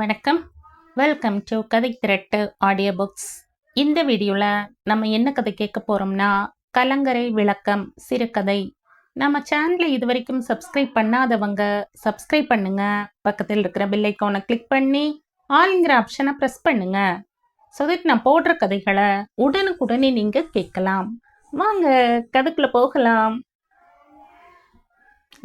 வணக்கம். Welcome to கதை திரட்டு audio books இந்த வீடியோவில் நம்ம என்ன கதை கேட்க போகிறோம்னா கலங்கரை விளக்கம் சிறுகதை நம்ம சேனலை இது வரைக்கும் சப்ஸ்கிரைப் பண்ணாதவங்க சப்ஸ்கிரைப் பண்ணுங்க. பக்கத்தில் இருக்கிற பில்லைக்கோனை கிளிக் பண்ணி ஆளுங்கிற ஆப்ஷனை ப்ரெஸ் பண்ணுங்க. ஸோ தட் நான் போடுற கதைகளை உடனுக்குடனே நீங்கள் கேட்கலாம். வாங்க கதைக்குள்ளே போகலாம்.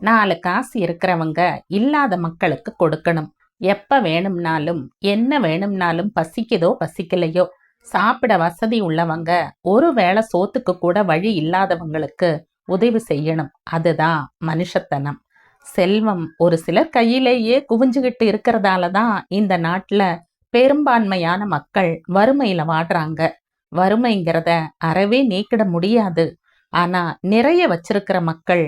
நாலு காசு இருக்கிறவங்க இல்லாத மக்களுக்கு கொடுக்கணும். எப்ப வேணும்னாலும் என்ன வேணும்னாலும் பசிக்குதோ பசிக்கலையோ சாப்பிட வசதி உள்ளவங்க ஒரு வேளை சோத்துக்கு கூட வழி இல்லாதவங்களுக்கு உதவி செய்யணும். அதுதான் மனுஷத்தனம். செல்வம் ஒரு சிலர் கையிலேயே குவிஞ்சுகிட்டு இருக்கிறதால தான் இந்த நாட்டுல பெரும்பான்மையான மக்கள் வறுமையில வாடுறாங்க வறுமைங்கிறத அறவே நீக்கிட முடியாது. ஆனா நிறைய வச்சிருக்கிற மக்கள்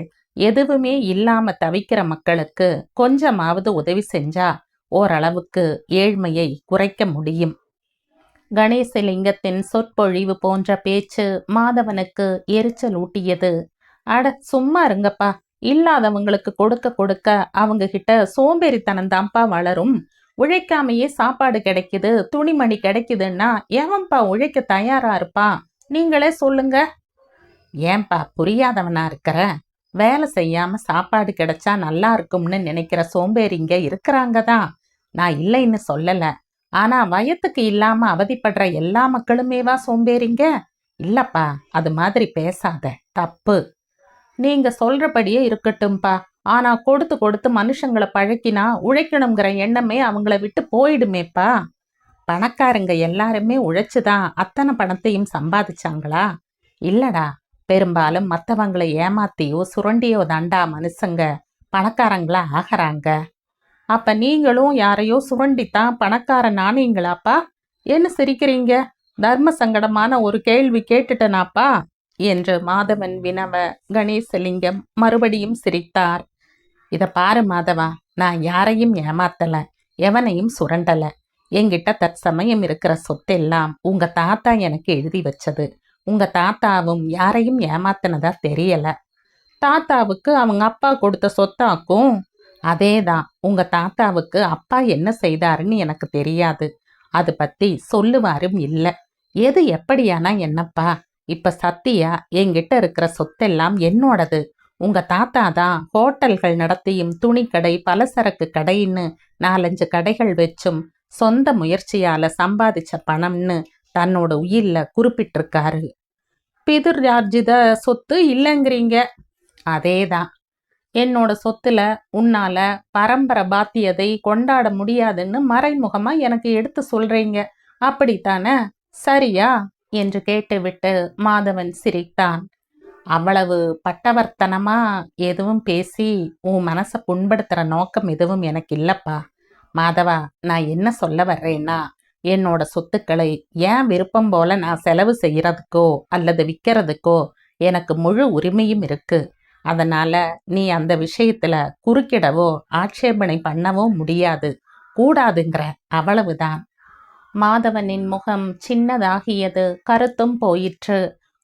எதுவுமே இல்லாம தவிக்கிற மக்களுக்கு கொஞ்சமாவது உதவி செஞ்சா ஓரளவுக்கு ஏழ்மையை குறைக்க முடியும். கணேசலிங்கத்தின் சொற்பொழிவு போன்ற பேச்சு மாதவனுக்கு எரிச்சல் ஊட்டியது அட சும்மா இருங்கப்பா. இல்லாதவங்களுக்கு கொடுக்க கொடுக்க அவங்க கிட்ட சோம்பேறித்தனம் தான்ப்பா வளரும். உழைக்காமையே சாப்பாடு கிடைக்குது துணிமணி கிடைக்குதுன்னா எவன்பா உழைக்க தயாரா இருப்பா? நீங்களே சொல்லுங்க. ஏன்பா புரியாதவனா இருக்கிற? வேலை செய்யாம சாப்பாடு கிடைச்சா நல்லா இருக்கும்னு நினைக்கிற சோம்பேறிங்க இருக்கிறாங்க தான். நான் இல்லைன்னு சொல்லல. ஆனா வயத்துக்கு இல்லாம அவதிப்படுற எல்லா மக்களுமேவா சோம்பேறிங்க? இல்லப்பா அது மாதிரி பேசாத. தப்பு. நீங்க சொல்றபடியே இருக்கட்டும்பா. ஆனா கொடுத்து கொடுத்து மனுஷங்களை பழக்கினா உழைக்கணுங்கிற எண்ணமே அவங்கள விட்டு போயிடுமேப்பா. பணக்காரங்க எல்லாருமே உழைச்சுதான் அத்தனை பணத்தையும் சம்பாதிச்சாங்களா? இல்லடா பெரும்பாலும் மற்றவங்களை ஏமாத்தியோ சுரண்டியோ தாண்டா மனுஷங்க பணக்காரங்களா ஆகிறாங்க. அப்ப நீங்களும் யாரையோ சுரண்டித்தான் பணக்காரன் நானீங்களாப்பா என்ன சிரிக்கிறீங்க? தர்ம சங்கடமான ஒரு கேள்வி கேட்டுட்டனாப்பா? என்று மாதவன் வினவ கணேசலிங்கம் மறுபடியும் சிரித்தார். இத பாரு மாதவா நான் யாரையும் ஏமாத்தல எவனையும் சுரண்டல. என்கிட்ட தற்சமயம் இருக்கிற சொத்தெல்லாம் உங்க தாத்தா எனக்கு எழுதி வச்சது. உங்க தாத்தாவும் யாரையும் ஏமாத்தினதா தெரியல. தாத்தாவுக்கு அவங்க அப்பா கொடுத்த சொத்தாக்கும் அதே தான் உங்க தாத்தாவுக்கு அப்பா என்ன செய்தாருன்னு எனக்கு தெரியாது. அது பத்தி சொல்லுவாரும் இல்லை. எது எப்படியானா என்னப்பா இப்ப சத்தியா என்கிட்ட இருக்கிற சொத்தெல்லாம் என்னோடது. உங்க தாத்தா தான் ஹோட்டல்கள் நடத்தியும் துணிக்கடை பலசரக்கு கடைன்னு நாலஞ்சு கடைகள் வச்சும் சொந்த முயற்சியால சம்பாதிச்ச பணம்னு தன்னோட உயிர்ல குறிப்பிட்டிருக்காரு. ராஜித சொத்து இல்லைங்கிறீங்க. அதேதான். என்னோட சொத்துல உன்னால பரம்பரை பாத்தியதை கொண்டாட முடியாதுன்னு மறைமுகமா எனக்கு எடுத்து சொல்றீங்க. அப்படித்தானே? சரியா? என்று கேட்டுவிட்டு மாதவன் சிரித்தான். அவ்வளவு பட்டவர்த்தனமா எதுவும் பேசி உன் மனசை புண்படுத்துற நோக்கம் எதுவும் எனக்கு இல்லப்பா. மாதவா நான் என்ன சொல்ல வர்றேன்னா என்னோட சொத்துக்களை ஏன் விருப்பம் போல நான் செலவு செய்யறதுக்கோ அல்லது விற்கிறதுக்கோ எனக்கு முழு உரிமையும் இருக்கு. அதனால நீ அந்த விஷயத்துல குறுக்கிடவோ ஆட்சேபனை பண்ணவோ முடியாது. கூடாதுங்கிற அவ்வளவுதான். மாதவனின் முகம் சின்னதாகியது கருத்தும் போயிற்று.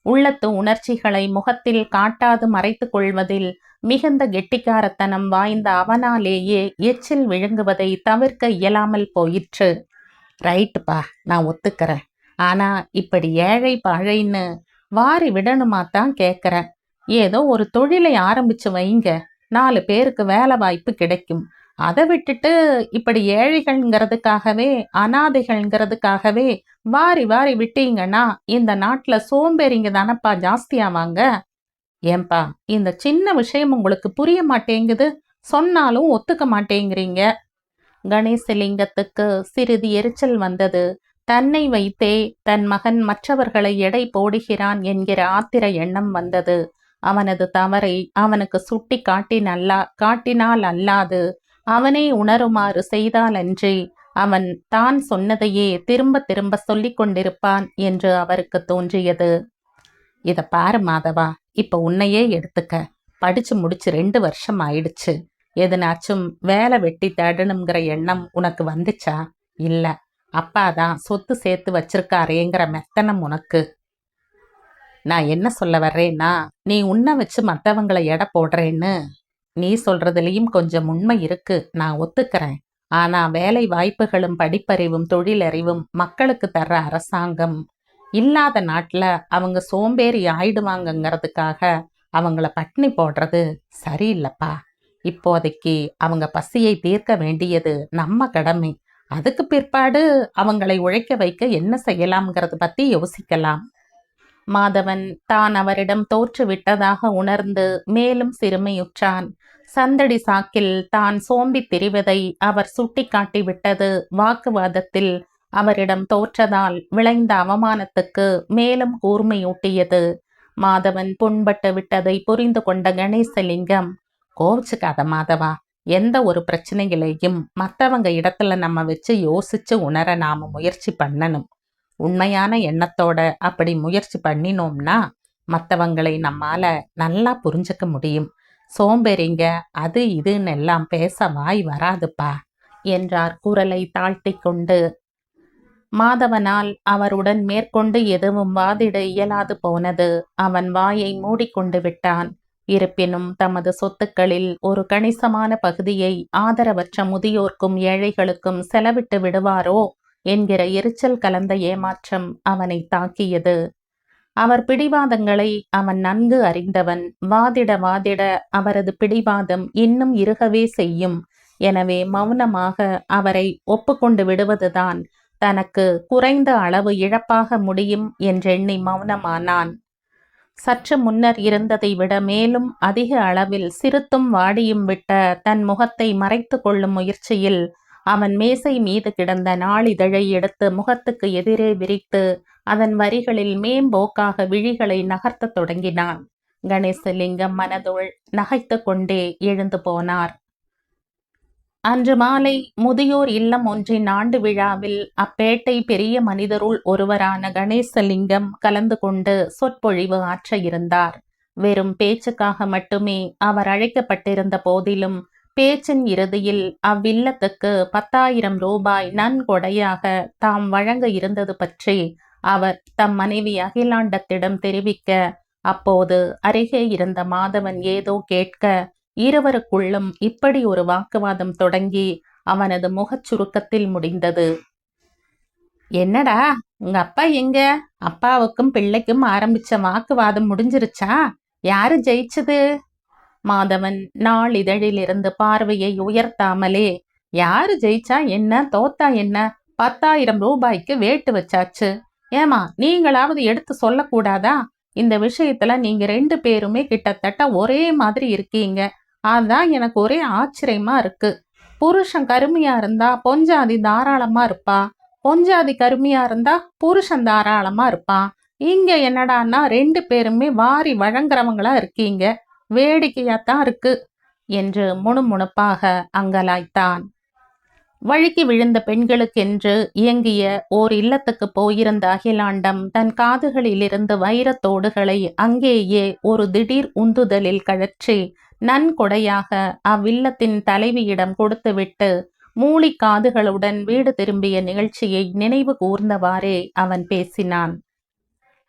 உள்ளத்து உணர்ச்சிகளை முகத்தில் காட்டாது மறைத்து கொள்வதில் மிகுந்த கெட்டிக்காரத்தனம் வாய்ந்த அவனாலேயே எச்சில் விழுங்குவதை தவிர்க்க இயலாமல் போயிற்று. ரைட்டுப்பா நான் ஒத்துக்கிறேன். ஆனா இப்படி ஏழை பாழைன்னு வாரி விடணுமா தான் கேட்குறேன் ஏதோ ஒரு தொழிலை ஆரம்பிச்சு வைங்க. நாலு பேருக்கு வேலை வாய்ப்பு கிடைக்கும். அதை விட்டுட்டு இப்படி ஏழைகள்ங்கிறதுக்காகவே அனாதைகள்ங்கிறதுக்காகவே வாரி வாரி விட்டீங்கன்னா இந்த நாட்டில் சோம்பேறிங்க தானப்பா ஜாஸ்தியாவாங்க ஏன்பா இந்த சின்ன விஷயம் உங்களுக்கு புரிய மாட்டேங்குது? சொன்னாலும் ஒத்துக்க மாட்டேங்கிறீங்க. கணேசலிங்கத்துக்கு சிறிது எரிச்சல் வந்தது. தன்னை வைத்தே தன் மகன் மற்றவர்களை எடை போடுகிறான் என்கிற ஆத்திர எண்ணம் வந்தது. அவனது தவறை அவனுக்கு சுட்டி காட்டினல்லா காட்டினால் அல்லாது அவனே உணருமாறு செய்தாலன்றி அவன் தான் சொன்னதையே திரும்ப திரும்ப சொல்லிக் கொண்டிருப்பான் என்று அவருக்கு தோன்றியது. இத பாரு மாதவா இப்ப உன்னையே எடுத்துக்க. படிச்சு முடிச்சு ரெண்டு வருஷம் ஆயிடுச்சு. எதுனாச்சும் வேலை வெட்டி தேடணுங்கிற எண்ணம் உனக்கு வந்துச்சா? இல்ல. அப்பாதான் சொத்து சேர்த்து வச்சிருக்காரேங்கிற மெத்தனம் உனக்கு. நான் என்ன சொல்ல வர்றேன்னா நீ உன்னை வச்சு மற்றவங்களை எடை போடுறேன்னு. நீ சொல்றதுலயும் கொஞ்சம் உண்மை இருக்கு. நான் ஒத்துக்கிறேன். ஆனா வேலை வாய்ப்புகளும் படிப்பறிவும் தொழிலறிவும் மக்களுக்கு தர்ற அரசாங்கம். இல்லாத நாட்டுல அவங்க சோம்பேறி ஆயிடுவாங்கங்கிறதுக்காக அவங்கள பட்டினி போடுறது சரியில்லைப்பா. இப்போதைக்கு அவங்க பசியை தீர்க்க வேண்டியது நம்ம கடமை. அதுக்கு பிற்பாடு அவங்களை உழைக்க வைக்க என்ன செய்யலாம்ங்கிறது பத்தி யோசிக்கலாம். மாதவன் தான் அவரிடம் தோற்று விட்டதாக உணர்ந்து மேலும் சிறுமையுற்றான். சந்தடி சாக்கில் தான் சோம்பித் திரிவதை அவர் சுட்டிக்காட்டி விட்டது. வாக்குவாதத்தில் அவரிடம் தோற்றதால் விளைந்த அவமானத்துக்கு மேலும் கூர்மையூட்டியது. மாதவன் புண்பட்டு விட்டதை புரிந்து கொண்ட கணேசலிங்கம் கோவிச்சுக்காத மாதவா எந்த ஒரு பிரச்சனைகளையும் மற்றவங்க இடத்துல நம்ம வச்சு யோசிச்சு உணர நாம முயற்சி பண்ணணும். உண்மையான எண்ணத்தோட அப்படி முயற்சி பண்ணினோம்னா மற்றவங்களை நம்மால நல்லா புரிஞ்சுக்க முடியும். சோம்பேறிங்க அது இதுன்னு எல்லாம் பேச வாய் வராதுப்பா என்றார் குரலை தாழ்த்தி கொண்டு. மாதவனால் அவருடன் மேற்கொண்டு எதுவும் வாதிட இயலாது போனது அவன் வாயை மூடிக்கொண்டு விட்டான். இருப்பினும் தமது சொத்துக்களில் ஒரு கணிசமான பகுதியை ஆதரவற்ற முதியோர்க்கும் ஏழைகளுக்கும் செலவிட்டு விடுவாரோ என்கிற எரிச்சல் கலந்த ஏமாற்றம் அவனை தாக்கியது. அவர் பிடிவாதங்களை அவன் நன்கு அறிந்தவன். வாதிட வாதிட அவரது பிடிவாதம் இன்னும் இருகவே செய்யும். எனவே மௌனமாக அவரை ஒப்புக்கொண்டு விடுவதுதான் தனக்கு குறைந்த அளவு இழப்பாக முடியும் என்றெண்ணி மௌனமானான். சற்று முன்னர் இருந்ததை விட மேலும் அதிக அளவில் சிறுத்தும் வாடியும் விட்ட தன் முகத்தை மறைத்து கொள்ளும் முயற்சியில் அவன் மேசை மீது கிடந்த நாளிதழை எடுத்து முகத்துக்கு எதிரே விரித்து அதன் வரிகளில் மேம்போக்காக விழிகளை நகர்த்தத் தொடங்கினான். கணேசலிங்கம் மனதுள் நகைத்து கொண்டே எழுந்து போனார். அன்று மாலை முதியோர் இல்லம் ஒன்றின் ஆண்டு விழாவில் அப்பேட்டை பெரிய மனிதருள் ஒருவரான கணேசலிங்கம் கலந்து கொண்டு சொற்பொழிவு ஆற்ற இருந்தார். வெறும் பேச்சுக்காக மட்டுமே அவர் அழைக்கப்பட்டிருந்த போதிலும் பேச்சின் இறுதியில் அவ்வில்லத்துக்கு பத்தாயிரம் ரூபாய் நன்கொடையாக தாம் வழங்க இருந்தது பற்றி அவர் தம் மனைவி அகிலாண்டத்திடம் தெரிவிக்க அப்போது அருகே இருந்த மாதவன் ஏதோ கேட்க இருவருக்குள்ளும் இப்படி ஒரு வாக்குவாதம் தொடங்கி அவனது முகச் சுருக்கத்தில் முடிந்தது. என்னடா உங்க அப்பா எங்க? அப்பாவுக்கும் பிள்ளைக்கும் ஆரம்பிச்ச வாக்குவாதம் முடிஞ்சிருச்சா? யாரு ஜெயிச்சது? மாதவன் நாளிதழிலிருந்து பார்வையை உயர்த்தாமலே. யாரு ஜெயிச்சா என்ன தோத்தா என்ன? பத்தாயிரம் ரூபாய்க்கு வேட்டு வச்சாச்சு. ஏமா நீங்களாவது எடுத்து சொல்லக்கூடாதா? இந்த விஷயத்துல நீங்க ரெண்டு பேருமே கிட்டத்தட்ட ஒரே மாதிரி இருக்கீங்க. அதான் எனக்கு ஒரே ஆச்சரியமா இருக்கு. புருஷன் கருமையா இருந்தா பொஞ்சாதி தாராளமா இருப்பா. பொஞ்சாதி கருமையா இருந்தா புருஷன் தாராளமா இருப்பான் இங்க என்னடான்னா ரெண்டு பேருமே வாரி வழங்குறவங்களா இருக்கீங்க. வேடிக்கையாத்தான் இருக்கு. என்று முணுமுணுப்பாக அங்கலாய்த்தான். வழுக்கி விழுந்த பெண்களுக்கென்று இயங்கிய ஓர் இல்லத்துக்கு போயிருந்த அகிலாண்டம் தன் காதுகளிலிருந்து வைரத்தோடுகளை அங்கேயே ஒரு திடீர் உந்துதலில் கழற்றி நன்கொடையாக அவ்வில்லத்தின் தலைவியிடம் கொடுத்துவிட்டு மூளி காதுகளுடன் வீடு திரும்பிய நிகழ்ச்சியை நினைவு கூர்ந்தவாறே அவன் பேசினான்.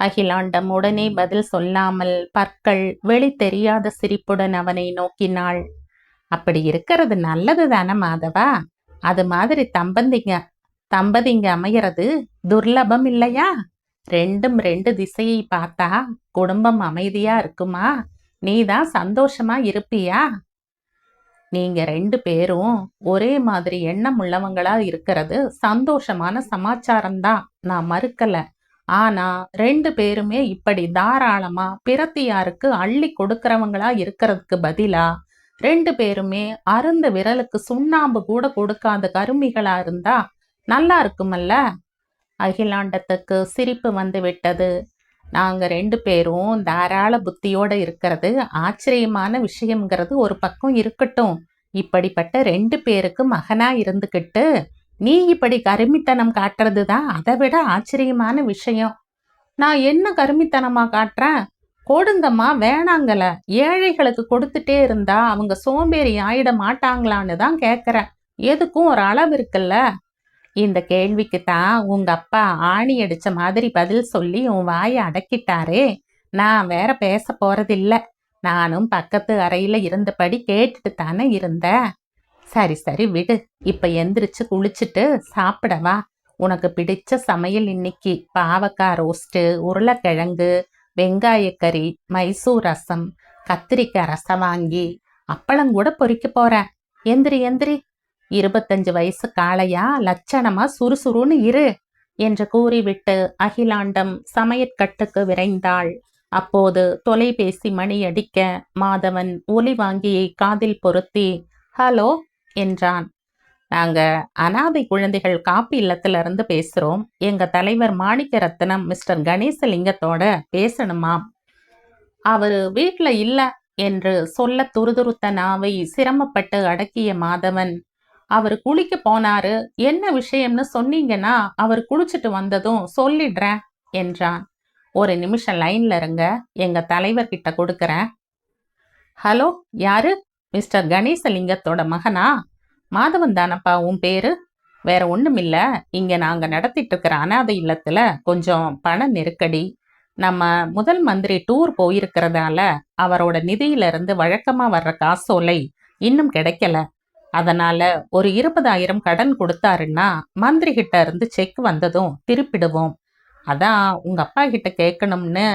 அகிலாண்டம் உடனே பதில் சொல்லாமல் பற்கள் வெளி தெரியாத சிரிப்புடன் அவனை நோக்கினாள். அப்படி இருக்கிறது நல்லது தானே மாதவா? அது மாதிரி தம்பந்திங்க தம்பதிங்க அமையறது துர்லபம் இல்லையா? ரெண்டும் ரெண்டு திசையை பார்த்தா குடும்பம் அமைதியா இருக்குமா? நீ தான் சந்தோஷமா இருப்பியா? நீங்க ரெண்டு பேரும் ஒரே மாதிரி எண்ணம் உள்ளவங்களா இருக்கிறது சந்தோஷமான சமாச்சாரம் தான். நான் மறுக்கல. ஆனா ரெண்டு பேருமே இப்படி தாராளமா பிரத்தியாருக்கு அள்ளி கொடுக்கறவங்களா இருக்கிறதுக்கு பதிலா ரெண்டு பேருமே அருந்த விரலுக்கு சுண்ணாம்பு கூட கொடுக்காத கருமிகளா இருந்தா நல்லா இருக்குமல்ல? அகிலாண்டத்துக்கு சிரிப்பு வந்து விட்டது. நாங்க ரெண்டு பேரும் தாராள புத்தியோட இருக்கிறது ஆச்சரியமான விஷயம்ங்கிறது ஒரு பக்கம் இருக்கட்டும். இப்படிப்பட்ட ரெண்டு பேருக்கு மகனா இருந்துக்கிட்டு நீ இப்படி கருமித்தனம் காட்டுறது தான் அதை விட ஆச்சரியமான விஷயம். நான் என்ன கருமித்தனமா காட்டுறேன்? கொடுங்கம்மா வேணாங்கல ஏழைகளுக்கு கொடுத்துட்டே இருந்தா அவங்க சோம்பேறி ஆயிட மாட்டாங்களான்னு தான் கேட்குறேன் எதுக்கும் ஒரு அளவு இருக்குல்ல? இந்த கேள்விக்கு தான் உங்க அப்பா ஆணி அடிச்ச மாதிரி பதில் சொல்லி உன் வாயை அடக்கிட்டாரே. நான் வேற பேச போறதில்ல. நானும் பக்கத்து அறையில இருந்தபடி கேட்டுட்டு தானே இருந்தேன். சரி சரி விடு. இப்ப எந்திரிச்சு குளிச்சுட்டு சாப்பிடவா உனக்கு பிடிச்ச சமையல் இன்னைக்கு. பாவக்காய் ரோஸ்ட்டு உருளைக்கிழங்கு வெங்காயக்கறி மைசூர் ரசம் கத்திரிக்காய் ரசம் வாங்கி அப்பளம் கூட பொறிக்க போறேன். எந்திரி எந்திரி. இருபத்தஞ்சு வயசு காளையா லட்சணமா சுறுசுறுன்னு இரு என்று கூறிவிட்டு அகிலாண்டம் சமையற்கட்டுக்கு விரைந்தாள். அப்போது தொலைபேசி மணி அடிக்க மாதவன் ஒலி வாங்கியை காதில் பொருத்தி ஹலோ என்றான். நாங்கள் அனாதை குழந்தைகள் காப்பி இல்லத்துல இருந்து எங்கள் எங்க தலைவர் மாணிக்க ரத்னம் மிஸ்டர் கணேசலிங்கத்தோட பேசணுமாம் அவரு வீட்டில் இல்லை என்று சொல்ல துருதுருத்த நாவை சிரமப்பட்டு அடக்கிய மாதவன் அவர் குளிக்க போனாரு என்ன விஷயம்னு சொன்னீங்கன்னா அவர் குளிச்சுட்டு வந்ததும் சொல்லிடுறேன் என்றான். ஒரு நிமிஷம் லைன்ல இருங்க எங்க தலைவர் கிட்ட கொடுக்கறேன். ஹலோ யாரு? மிஸ்டர் கணேசலிங்கத்தோட மகனா? மாதவன் தானப்பா உன் பேரு? வேற ஒண்ணுமில்ல. இங்க நாங்க நடத்திட்டு இருக்கிற அனாதை இல்லத்துல கொஞ்சம் பண நெருக்கடி. நம்ம முதல் மந்திரி டூர் போயிருக்கிறதால அவரோட நிதியில இருந்து வழக்கமா வர்ற காசோலை இன்னும் கிடைக்கல. அதனால ஒரு இருபதாயிரம் கடன் கொடுத்தாருன்னா மந்திரி கிட்ட இருந்து செக் வந்ததும் திருப்பிடுவோம். அதான் உங்க அப்பா கிட்ட கேட்கணும்னு.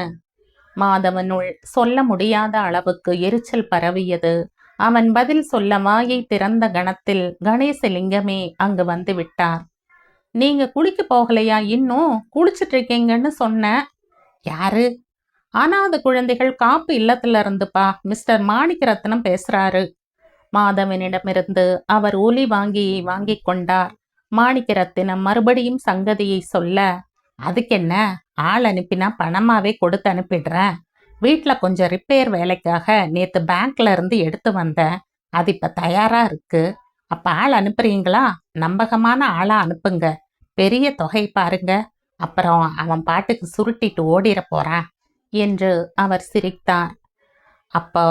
மாதவனுள் சொல்ல முடியாத அளவுக்கு எரிச்சல் பரவியது. அவன் பதில் சொல்ல வாயை திறந்த கணத்தில் கணேசலிங்கமே அங்கு வந்து விட்டார். நீங்க குளிக்க போகலையா? இன்னும் குளிச்சிட்டு இருக்கீங்கன்னு சொன்ன. யாரு? அனாத குழந்தைகள் காப்பு இல்லத்துல இருந்துப்பா. மிஸ்டர் மாணிக்கரத்னம் பேசுறாரு. மாதவனிடமிருந்து அவர் ஒலி வாங்கி வாங்கிக் கொண்டார். மாணிக்கரத்தினம் மறுபடியும் சங்கதியை சொல்ல அதுக்கென்ன? ஆள் அனுப்பினா பணமாவே கொடுத்து அனுப்பிடுறேன். வீட்டில் கொஞ்சம் ரிப்பேர் வேலைக்காக நேற்று பேங்க்ல இருந்து எடுத்து வந்தேன் அது இப்போ தயாராக இருக்கு. அப்போ ஆள் அனுப்புறீங்களா? நம்பகமான ஆளா அனுப்புங்க. பெரிய தொகை பாருங்க. அப்புறம் அவன் பாட்டுக்கு சுருட்டிட்டு ஓடிட போறான் என்று அவர் சிரித்தார். அப்போ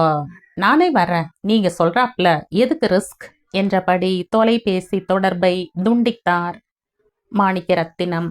நானே வரேன் நீங்கள் சொல்கிறாப்ல எதுக்கு ரிஸ்க் என்றபடி தொலைபேசி தொடர்பை துண்டித்தார் மாணிக்கரத்தினம்.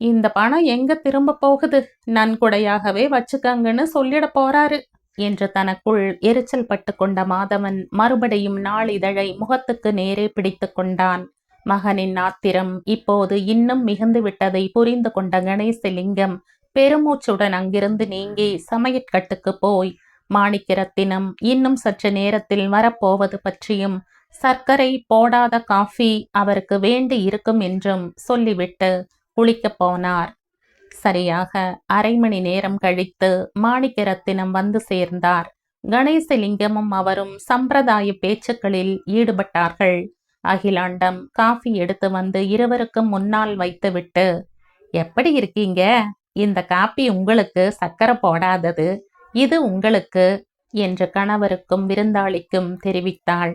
இந்த பணம் எங்க திரும்ப போகுது? நன்கொடையாகவே வச்சுக்கங்கன்னு சொல்லிட போறாரு என்று தனக்குள் எரிச்சல் பட்டு கொண்ட மாதவன் மறுபடியும் நாளிதழை முகத்துக்கு நேரே பிடித்து கொண்டான். மகனின் ஆத்திரம் இப்போது இன்னும் மிகுந்து விட்டதை புரிந்து கொண்ட கணேசலிங்கம் பெருமூச்சுடன் அங்கிருந்து நீங்கி சமையற்கட்டுக்கு போய் மாணிக்கரத்தினம் இன்னும் சற்று நேரத்தில் வரப்போவது பற்றியும் சர்க்கரை போடாத காஃபி அவருக்கு வேண்டி இருக்கும் என்றும் சொல்லிவிட்டு குளிக்கப் போனார். சரியாக அரை மணி நேரம் கழித்து மாணிக்கரத்தினம் வந்து சேர்ந்தார். கணேசலிங்கமும் அவரும் சம்பிரதாய பேச்சுக்களில் ஈடுபட்டார்கள். அகிலாண்டம் காஃபி எடுத்து வந்து இருவருக்கும் முன்னால் வைத்துவிட்டு எப்படி இருக்கீங்க? இந்த காப்பி உங்களுக்கு சக்கரை போடாதது. இது உங்களுக்கு என்று கணவருக்கும் விருந்தாளிக்கும் தெரிவித்தாள்.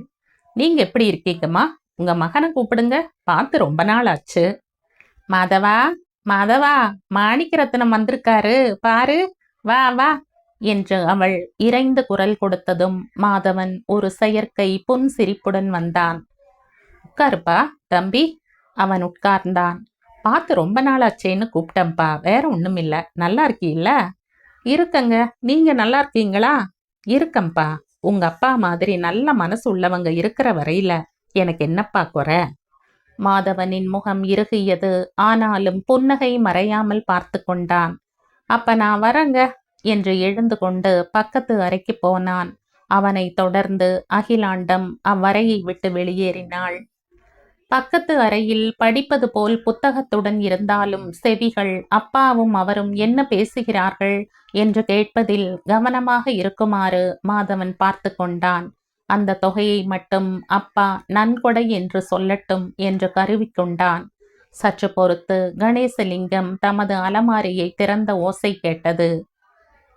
நீங்க எப்படி இருக்கீங்கம்மா? உங்க மகனை கூப்பிடுங்க. பார்த்து ரொம்ப நாள் ஆச்சு மாதவா மாதவா மாணிக்கரத்னம் வந்திருக்காரு. பாரு வா வா என்று அவள் இறைந்த குரல் கொடுத்ததும் மாதவன் ஒரு செயற்கை புன் சிரிப்புடன் வந்தான். உட்காருப்பா தம்பி அவன் உட்கார்ந்தான். பார்த்து ரொம்ப நாளாச்சேன்னு கூப்பிட்டேன்ப்பா வேற ஒன்றும் இல்லை. நல்லா இருக்கீல்ல? இருக்கங்க. நீங்க நல்லா இருக்கீங்களா? இருக்கம்பா உங்க அப்பா மாதிரி நல்ல மனசு உள்ளவங்க இருக்கிற வரையில எனக்கு என்னப்பா குறை? மாதவனின் முகம் இறுகியது. ஆனாலும் புன்னகை மறையாமல் பார்த்து கொண்டான். அப்ப நான் வரங்க என்று எழுந்து கொண்டு பக்கத்து அறைக்கு போனான். அவனை தொடர்ந்து அகிலாண்டம் அவ்வறையை விட்டு வெளியேறினாள். பக்கத்து அறையில் படிப்பது போல் புத்தகத்துடன் இருந்தாலும் செவிகள் அப்பாவும் அவரும் என்ன பேசுகிறார்கள்? என்று கேட்பதில் கவனமாக இருக்குமாறு மாதவன் பார்த்து கொண்டான். அந்த தொகையை மட்டும் அப்பா நன்கொடை என்று சொல்லட்டும் என்று கருவிக்கொண்டான். சற்று பொறுத்து கணேசலிங்கம் தமது அலமாரியை திறந்த ஓசை கேட்டது.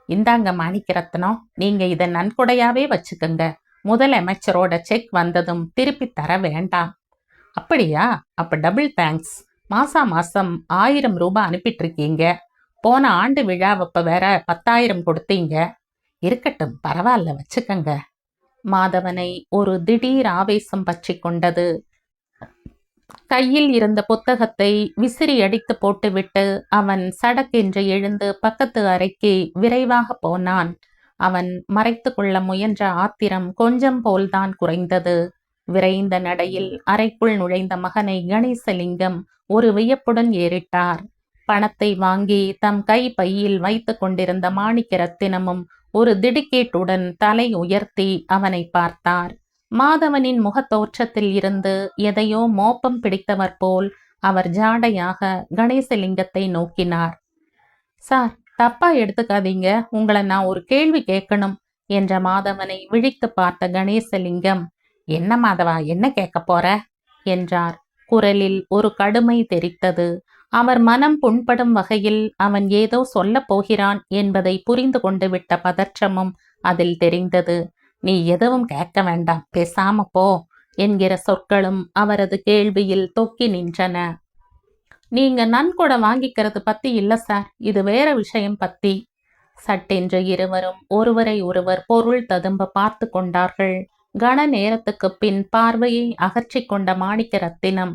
இந்தாங்க மாணிக்கரத்னம் நீங்க இதை நன்கொடையாவே வச்சுக்கோங்க. முதலமைச்சரோட செக் வந்ததும் திருப்பி தர வேண்டாம். அப்படியா? அப்ப டபுள் தேங்க்ஸ் மாசா மாசம் ஆயிரம் ரூபாய் அனுப்பிட்டு இருக்கீங்க போன ஆண்டு விழாவப்ப வேற பத்தாயிரம் கொடுத்தீங்க. இருக்கட்டும் பரவாயில்ல வச்சுக்கங்க. மாதவனை ஒரு திடீர் ஆவேசம் பற்றி கொண்டது. கையில் இருந்த புத்தகத்தை விசிறி அடித்து போட்டுவிட்டு அவன் சடக்கென்று எழுந்து பக்கத்து அறைக்கு விரைவாக போனான். அவன் மறைத்து கொள்ள முயன்ற ஆத்திரம் கொஞ்சம் போல்தான் குறைந்தது. விரைந்த நடையில் அறைக்குள் நுழைந்த மகனை கணேசலிங்கம் ஒரு வியப்புடன் ஏறிட்டார். பணத்தை வாங்கி தம் கை பையில் வைத்துக் கொண்டிருந்த மாணிக்க ரத்தினமும் ஒரு திடுக்கேட்டுடன் தலை உயர்த்தி அவனை பார்த்தார். மாதவனின் முகத்தோற்றத்தில் இருந்து எதையோ மோப்பம் பிடித்தவர் போல் அவர் ஜாடையாக கணேசலிங்கத்தை நோக்கினார். சார் தப்பா எடுத்துக்காதீங்க. உங்களை நான் ஒரு கேள்வி கேட்கணும் என்ற மாதவனை விழித்து பார்த்த கணேசலிங்கம் என்ன மாதவா என்ன கேட்க போற? என்றார். குரலில் ஒரு கடுமை தெரித்தது. அவர் மனம் புண்படும் வகையில் அவன் ஏதோ சொல்லப் போகிறான் என்பதை புரிந்து கொண்டு விட்ட பதற்றமும் அதில் தெரிந்தது. நீ எதுவும் கேட்க வேண்டாம் பேசாம போ என்கிற சொற்களும் அவரது கேள்வியில் தொக்கி நின்றன. நீங்க நன்கொடை வாங்கிக்கிறது பத்தி இல்ல சார். இது வேற விஷயம் பத்தி சட்டென்று இருவரும் ஒருவரை ஒருவர் பொருள் ததும்ப பார்த்து கொண்டார்கள். கன நேரத்துக்கு பின் பார்வையை அகற்றிக் கொண்ட மாணிக்க ரத்தினம்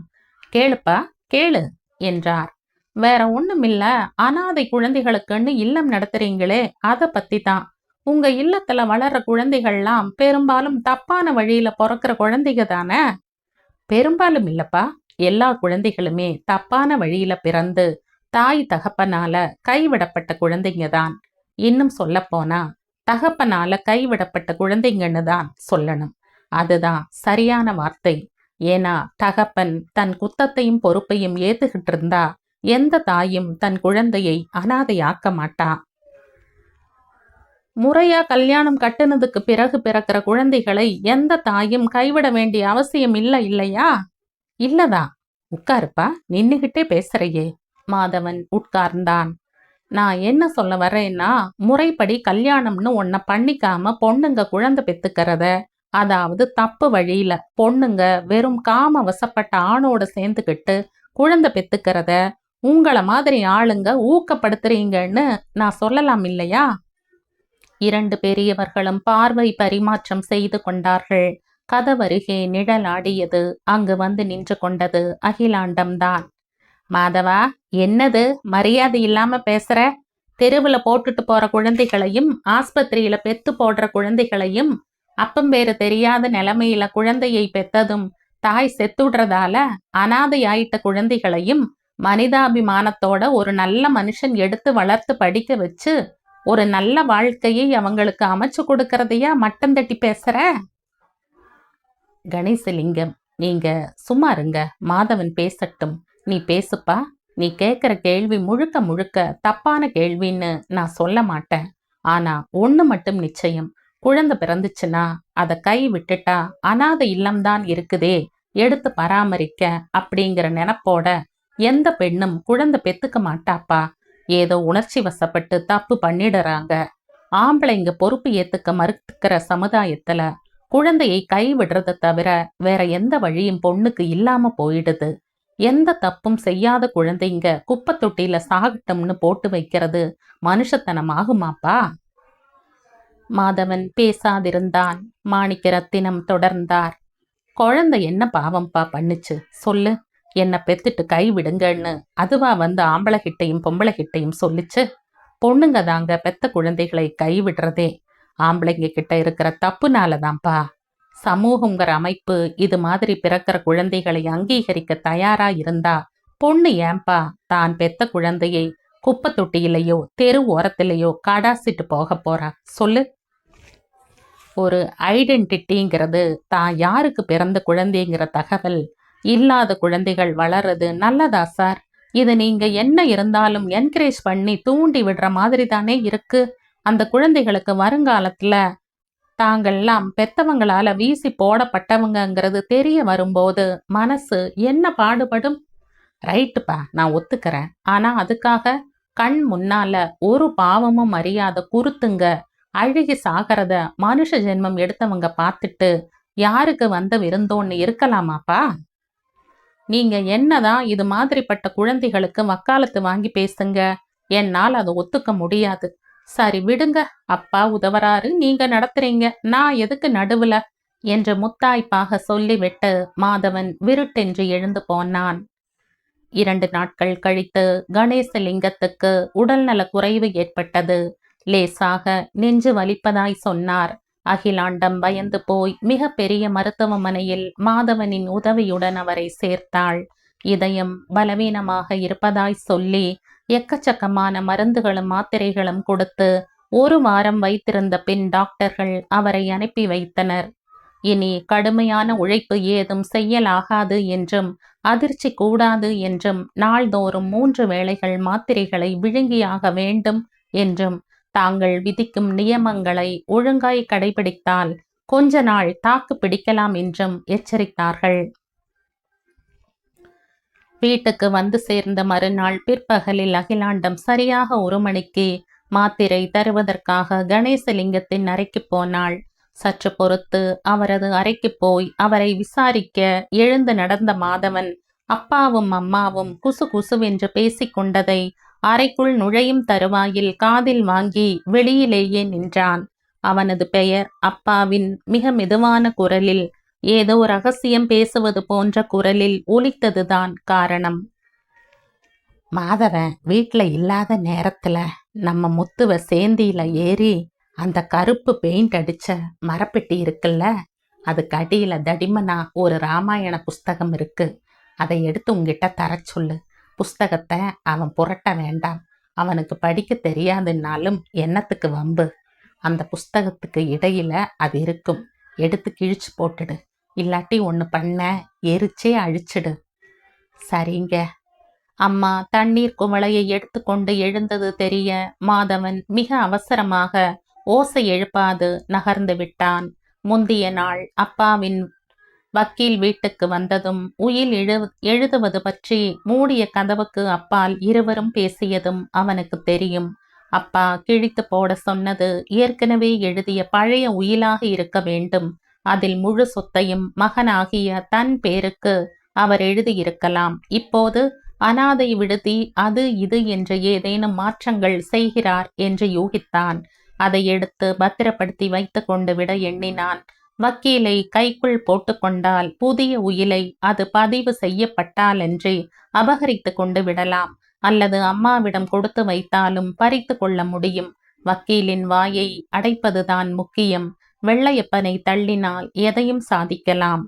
கேளுப்பா கேளு. என்றார். வேற ஒண்ணுமில்ல. அனாதை குழந்தைகளுக்குன்னு இல்லம் நடத்துறீங்களே அத பத்தி தான் உங்க இல்லத்துல வளர்ற குழந்தைகள்லாம் பெரும்பாலும் தப்பான வழியில பிறக்கிற குழந்தைங்க தானே? பெரும்பாலும் இல்லப்பா. எல்லா குழந்தைகளுமே தப்பான வழியில பிறந்து தாய் தகப்பனால கைவிடப்பட்ட குழந்தைங்க தான். இன்னும் சொல்லப்போனா தகப்பனால கைவிடப்பட்ட குழந்தைங்கன்னு தான் சொல்லணும். அதுதான் சரியான வார்த்தை. ஏன்னா தகப்பன் தன் குத்தத்தையும் பொறுப்பையும் ஏத்துக்கிட்டு இருந்தா எந்த தாயும் தன் குழந்தையை அனாதையாக்க மாட்டா. முறையா கல்யாணம் கட்டுனதுக்கு பிறகு பிறக்கிற குழந்தைகளை எந்த தாயும் கைவிட வேண்டிய அவசியம் இல்லை இல்லையா? இல்லதா? உட்காருப்பா நின்னுகிட்டே பேசுறையே. மாதவன் உட்கார்ந்தான். நான் என்ன சொல்ல வரேன்னா முறைப்படி கல்யாணம்னு ஒன்ன பண்ணிக்காம பொண்ணுங்க குழந்தை பெத்துக்கிறத அதாவது தப்பு வழியில பொண்ணுங்க வெறும் காம வசப்பட்ட ஆணோட சேர்ந்துக்கிட்டு குழந்தை பெத்துக்கிறத உங்களை மாதிரி ஆளுங்க ஊக்கப்படுத்துறீங்கன்னு நான் சொல்லலாம் இல்லையா? இரண்டு பெரியவர்களும் பார்வை பரிமாற்றம் செய்து கொண்டார்கள். கதவருகே நிழல் ஆடியது அங்கு வந்து நின்று கொண்டது அகிலாண்டம்தான். மாதவா என்னது? மரியாதை இல்லாம பேசுற? தெருவுல போட்டுட்டு போற குழந்தைகளையும் ஆஸ்பத்திரியில பெத்து போடுற குழந்தைகளையும் அப்பம் வேறு தெரியாத நிலைமையில குழந்தையை பெத்ததும் தாய் செத்துடுறதால அனாதை ஆயிட்ட குழந்தைகளையும் மனிதாபிமானத்தோட ஒரு நல்ல மனுஷன் எடுத்து வளர்த்து படிக்க வச்சு ஒரு நல்ல வாழ்க்கையை அவங்களுக்கு அமைச்சு கொடுக்கறதையா மட்டம் தட்டி பேசுற? கணேசலிங்கம் நீங்க சும்மா இருங்க. மாதவன் பேசட்டும். நீ பேசுப்பா. நீ கேட்குற கேள்வி முழுக்க முழுக்க தப்பான கேள்வின்னு நான் சொல்ல மாட்டேன். ஆனா ஒன்று மட்டும் நிச்சயம். குழந்தை பிறந்துச்சுன்னா அதை கை விட்டுட்டா அனாதை இல்லம்தான் இருக்குதே எடுத்து பராமரிக்க அப்படிங்கிற நினப்போட எந்த பெண்ணும் குழந்தை பெத்துக்க மாட்டாப்பா? ஏதோ உணர்ச்சி வசப்பட்டு தப்பு பண்ணிடுறாங்க. ஆம்பளைங்க பொறுப்பு ஏத்துக்க மறுக்கிற சமுதாயத்துல குழந்தையை கைவிடுறத தவிர வேற எந்த வழியும் பொண்ணுக்கு இல்லாம போயிடுது. எந்த தப்பும் செய்யாத குழந்தைங்க குப்பை தொட்டியில சாகட்டம்னு போட்டு வைக்கிறது மனுஷத்தனம் ஆகுமாப்பா மாதவன் பேசாதிருந்தான். மாணிக்க ரத்தினம் தொடர்ந்தார். குழந்தை என்ன பாவம்பா பண்ணுச்சு? சொல்லு. என்னை பெத்துட்டு கை விடுங்கன்னு அதுவா வந்து ஆம்பளைகிட்டையும் பொம்பளைகிட்டையும் சொல்லிச்சு. பொண்ணுங்க தாங்க பெத்த குழந்தைகளை கை விடுறதே. ஆம்பளைங்க கிட்ட இருக்கிற தப்புனால தான்ப்பா சமூகங்கிற அமைப்பு இது மாதிரி பிறக்கிற குழந்தைகளை அங்கீகரிக்க தயாரா இருந்தா பொண்ணு ஏன்பா தான் பெத்த குழந்தையை குப்பை தொட்டியிலையோ தெரு ஓரத்திலேயோ கடாசிட்டு போக போறா? சொல்லு. ஒரு ஐடென்டிட்டிங்கிறது தான் யாருக்கு பிறந்த குழந்தைங்கிற தகவல். இல்லாத குழந்தைகள் வளர்றது நல்லதா சார் இது நீங்க என்ன இருந்தாலும் என்கரேஜ் பண்ணி தூண்டி விடுற மாதிரி தானே இருக்கு. அந்த குழந்தைகளுக்கு வருங்காலத்துல தாங்கள்லாம் பெத்தவங்களால வீசி போடப்பட்டவங்கங்கிறது தெரிய வரும்போது மனசு என்ன பாடுபடும்? ரைட்டுப்பா நான் ஒத்துக்கிறேன். ஆனா அதுக்காக கண் முன்னால ஒரு பாவமும் அறியாத குருத்துங்க அழுகி சாகிறத மனுஷ ஜென்மம் எடுத்தவங்க பார்த்துட்டு யாருக்கு வந்த விருந்தோன்னு இருக்கலாமாப்பா? நீங்க என்னதான் இது மாதிரிப்பட்ட குழந்தைகளுக்கு வக்காலத்து வாங்கி பேசுங்க. என்னால் அதை ஒத்துக்க முடியாது. சரி விடுங்க. அப்பா உதவராறு நீங்க நடத்துறீங்க. நான் எதுக்கு நடுவுல? என்று முத்தாய்ப்பாக சொல்லிவிட்டு மாதவன் விருட்டென்று எழுந்து போனான். இரண்டு நாட்கள் கழித்து கணேசலிங்கத்துக்கு உடல்நல குறைவு ஏற்பட்டது. லேசாக நெஞ்சு வலிப்பதாய் சொன்னார். அகிலாண்டம் பயந்து போய் மிக பெரிய மருத்துவமனையில் மாதவனின் உதவியுடன் அவரை சேர்த்தாள். இதயம் பலவீனமாக இருப்பதாய் சொல்லி எக்கச்சக்கமான மருந்துகளும் மாத்திரைகளும் கொடுத்து ஒரு வாரம் வைத்திருந்த பின் டாக்டர்கள் அவரை அனுப்பி வைத்தனர். இனி கடுமையான உழைப்பு ஏதும் செய்யலாகாது என்றும் அதிர்ச்சி கூடாது என்றும் நாள்தோறும் மூன்று வேளைகள் மாத்திரைகளை விழுங்கியாக வேண்டும் என்றும் தாங்கள் விதிக்கும் நியமங்களை ஒழுங்காய் கடைபிடித்தால் கொஞ்ச நாள் தாக்கு பிடிக்கலாம் என்றும் எச்சரித்தார்கள். வீட்டுக்கு வந்து சேர்ந்த மறுநாள் பிற்பகலில் அகிலாண்டம் சரியாக ஒரு மணிக்கு மாத்திரை தருவதற்காக கணேசலிங்கத்தின் அறைக்கு போனாள். சற்று பொறுத்து அவரது அறைக்கு போய் அவரை விசாரிக்க எழுந்து நடந்த மாதவன் அப்பாவும் அம்மாவும் குசு குசுவென்று பேசிக்கொண்டதை அறைக்குள் நுழையும் தருவாயில் காதில் வாங்கி வெளியிலேயே நின்றான். அவனது பெயர் அப்பாவின் மிக மெதுவான குரலில் ஏதோ ரகசியம் பேசுவது போன்ற குரலில் ஒலித்ததுதான் காரணம். மாதவன் வீட்டில் இல்லாத நேரத்துல நம்ம முத்துவ சேந்தியில ஏறி அந்த கருப்பு பெயிண்ட் அடிச்ச மரப்பெட்டி இருக்குல்ல அதுக்கு அடியில தடிமனா ஒரு ராமாயண புஸ்தகம் இருக்கு. அதை எடுத்து உங்ககிட்ட தர சொல்லு. புஸ்தகத்தை அவன் புரட்ட வேண்டாம். அவனுக்கு படிக்க தெரியாதுன்னாலும் என்னத்துக்கு வம்பு? அந்த புஸ்தகத்துக்கு இடையில அது இருக்கும். எடுத்து கிழிச்சு போட்டுடு. இல்லாட்டி ஒன்று பண்ண எரிச்சே அழிச்சிடு. சரிங்க. அம்மா தண்ணீர் குவளையை எடுத்துக்கொண்டு எழுந்தது தெரிய மாதவன் மிக அவசரமாக ஓசை எழுப்பாது நகர்ந்து விட்டான். முந்திய நாள் அப்பாவின் வக்கீல் வீட்டுக்கு வந்ததும் உயில் எழு எழுதுவது பற்றி மூடிய கதவுக்கு அப்பால் இருவரும் பேசியதும் அவனுக்கு தெரியும். அப்பா கிழித்து போட சொன்னது ஏற்கனவே எழுதிய பழைய உயிலாக இருக்க வேண்டும். அதில் முழு சொத்தையும் மகனாகிய தன் பேருக்கு அவர் எழுதியிருக்கலாம். இப்போது அனாதை விடுதி அது இது என்று ஏதேனும் மாற்றங்கள் செய்கிறார் என்று யூகித்தான். அதை எடுத்து பத்திரப்படுத்தி வைத்து கொண்டு விட எண்ணினான். வக்கீலை கைக்குள் போட்டுக்கொண்டால் புதிய உயிலை அது பதிவு செய்யப்பட்டாலன்றி அபகரித்து கொண்டு விடலாம். அல்லது அம்மாவிடம் கொடுத்து வைத்தாலும் பறித்து கொள்ள முடியும். வக்கீலின் வாயை அடைப்பதுதான் முக்கியம். வெள்ளையப்பனை தள்ளினால் எதையும் சாதிக்கலாம்.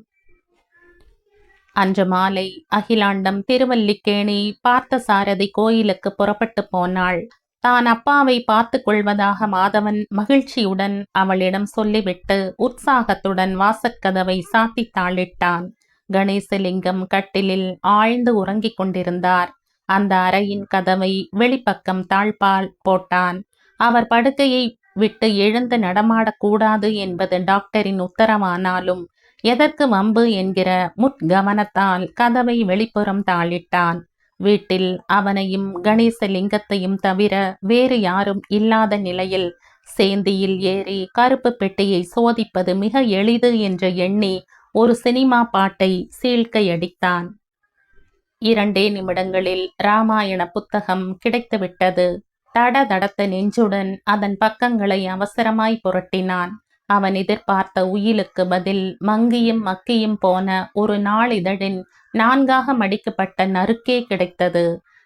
அன்று மாலை அகிலாண்டம் திருவல்லிக்கேணி பார்த்தசாரதி கோயிலுக்கு புறப்பட்டு போனாள். தான் அப்பாவை பார்த்து கொள்வதாக மாதவன் மகிழ்ச்சியுடன் அவளிடம் சொல்லிவிட்டு உற்சாகத்துடன் வாசற்கதவை சாத்தி தாளிட்டான். கணேசலிங்கம் கட்டிலில் ஆழ்ந்து உறங்கிக் கொண்டிருந்தார். அந்த அறையின் கதவை வெளிப்பக்கம் தாழ்பால் போட்டான். அவர் படுக்கையை விட்டு எழுந்து நடமாடக்கூடாது என்பது டாக்டரின் உத்தரவானாலும் எதற்கு வம்பு என்கிற முற்கவனத்தால் கதவை வெளிப்புறம் தாளிட்டான். வீட்டில் அவனையும் கணேசலிங்கத்தையும் தவிர வேறு யாரும் இல்லாத நிலையில் சேந்தியில் ஏறி கருப்பு பெட்டியை சோதிப்பது மிக எளிது என்று எண்ணி ஒரு சினிமா பாட்டை சீழ்க்கையடித்தான் இரண்டே நிமிடங்களில் ராமாயண புத்தகம் கிடைத்துவிட்டது. தட தடத்த நெஞ்சுடன் அதன் பக்கங்களை அவசரமாய் புரட்டினான். அவன் எதிர்பார்த்த உயிலுக்கு பதில் மங்கியும் மக்கியும் போன ஒரு நாளிதழின் நான்காக மடிக்கப்பட்ட நறுக்கே கிடைத்தது.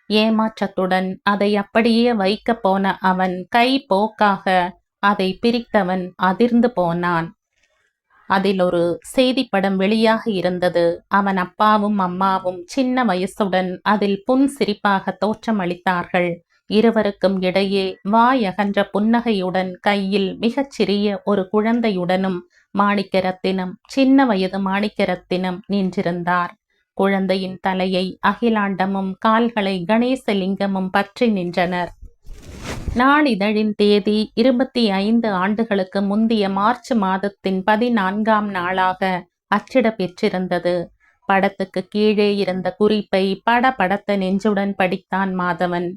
ஏமாற்றத்துடன் அதை அப்படியே வைக்க போன அவன் கை போக்காக அதை பிரித்தவன் அதிர்ந்து போனான். அதில் ஒரு செய்திப்படம் வெளியாக இருந்தது. அவன் அப்பாவும் அம்மாவும் சின்ன வயசுடன் அதில் புன் சிரிப்பாக தோற்றமளித்தார்கள். இருவருக்கும் இடையே வாயகன்ற புன்னகையுடன் கையில் மிகச்சிறிய ஒரு குழந்தையுடனும் மாணிக்கரத்தினம் சின்ன வயது மாணிக்கரத்தினம் நின்றிருந்தார். குழந்தையின் தலையை அகிலாண்டமும் கால்களை கணேசலிங்கமும் பற்றி நின்றனர். நாளிதழின் தேதி இருபத்தி ஐந்து ஆண்டுகளுக்கு முந்திய மார்ச் மாதத்தின் பதினான்காம் நாளாக அச்சிட பெற்றிருந்தது. படத்துக்கு கீழே இருந்த குறிப்பை பட படத்த நெஞ்சுடன் படித்தான் மாதவன்.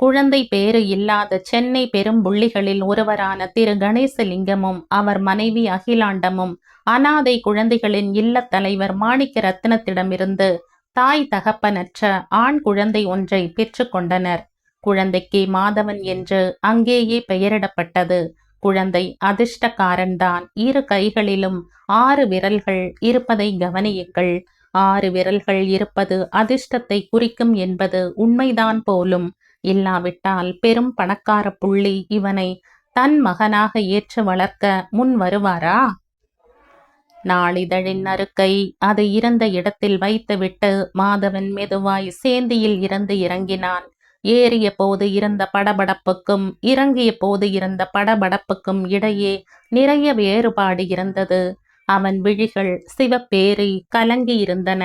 குழந்தை பேறு இல்லாத சென்னை பெரும்புள்ளிகளில் ஒருவரான திரு. கணேசலிங்கமும் அவர் மனைவி அகிலாண்டமும் அனாதை குழந்தைகளின் இல்லத் தலைவர் மாணிக்க ரத்னத்திடமிருந்து தாய் தகப்பனற்ற ஆண் குழந்தை ஒன்றை பெற்றுக்கொண்டனர் குழந்தைக்கு மாதவன் என்று அங்கேயே பெயரிடப்பட்டது. குழந்தை அதிர்ஷ்டக்காரன்தான். இரு கைகளிலும் ஆறு விரல்கள் இருப்பதை கவனியுங்கள். ஆறு விரல்கள் இருப்பது அதிர்ஷ்டத்தை குறிக்கும் என்பது உண்மைதான் போலும். இல்லாவிட்டால் பெரும் பணக்கார புள்ளி இவனை தன் மகனாக ஏற்று வளர்க்க முன் வருவாரா? நாளிதழின் நறுக்கை அது இருந்த இடத்தில் வைத்துவிட்டு மாதவன் மெதுவாய் சேந்தியில் இருந்து இறங்கினான். ஏறிய போது இருந்த படபடப்புக்கும் இறங்கிய போது இருந்த படபடப்புக்கும் இடையே நிறைய வேறுபாடு இருந்தது. அவன் விழிகள் சிவப்பேறி கலங்கி இருந்தன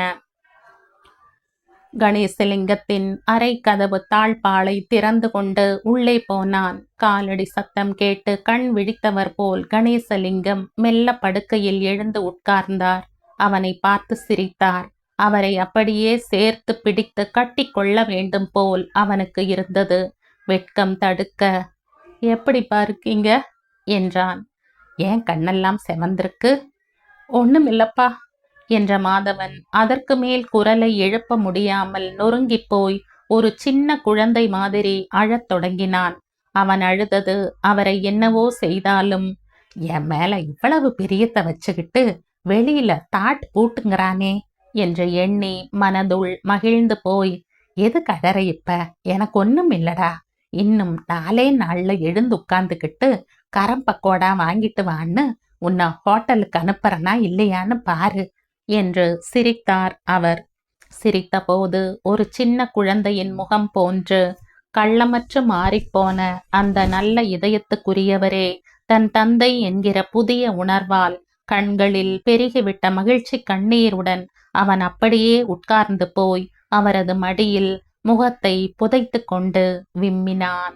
கணேசலிங்கத்தின் அரை கதவு தாழ்பாலை திறந்து கொண்டு உள்ளே போனான். காலடி சத்தம் கேட்டு கண் விழித்தவர் போல் கணேசலிங்கம் மெல்ல படுக்கையில் எழுந்து உட்கார்ந்தார். அவனை பார்த்து சிரித்தார். அவரை அப்படியே சேர்த்து பிடித்து கட்டி கொள்ள வேண்டும் போல் அவனுக்கு இருந்தது. வெட்கம் தடுக்க எப்படி பாருக்கீங்க? என்றான். ஏன் கண்ணெல்லாம் செவந்திருக்கு? ஒண்ணுமில்லப்பா. என்ற மாதவன் அதற்கு மேல் குரலை எழுப்ப முடியாமல் நொறுங்கிப் போய் ஒரு சின்ன குழந்தை மாதிரி அழத் தொடங்கினான். அவன் அழுதது அவரை என்னவோ செய்தாலும் என் மேல இவ்வளவு பிரியத்தை வச்சுக்கிட்டு வெளியில தாட் பூட்டுங்கிறானே என்று எண்ணி மனதுள் மகிழ்ந்து போய் எது கதற இப்ப? எனக்கு ஒண்ணும் இல்லடா. இன்னும் நாலே நாள்ல எழுந்து உட்கார்ந்துக்கிட்டு கரம் பக்கோடா வாங்கிட்டு வான்னு உன்னை ஹோட்டலுக்கு அனுப்புறனா இல்லையான்னு பாரு. என்று சிரித்தார் அவர். சிரித்தபோது ஒரு சின்ன குழந்தையின் முகம் போன்று கள்ளமற்று மாறிப்போன அந்த நல்ல இதயத்துக்குரியவரே தன் தந்தை என்கிற புதிய உணர்வால் கண்களில் பெருகிவிட்ட மகிழ்ச்சி கண்ணீருடன் அவன் அப்படியே உட்கார்ந்து போய் அவரது மடியில் முகத்தை புதைத்து கொண்டு விம்மினான்.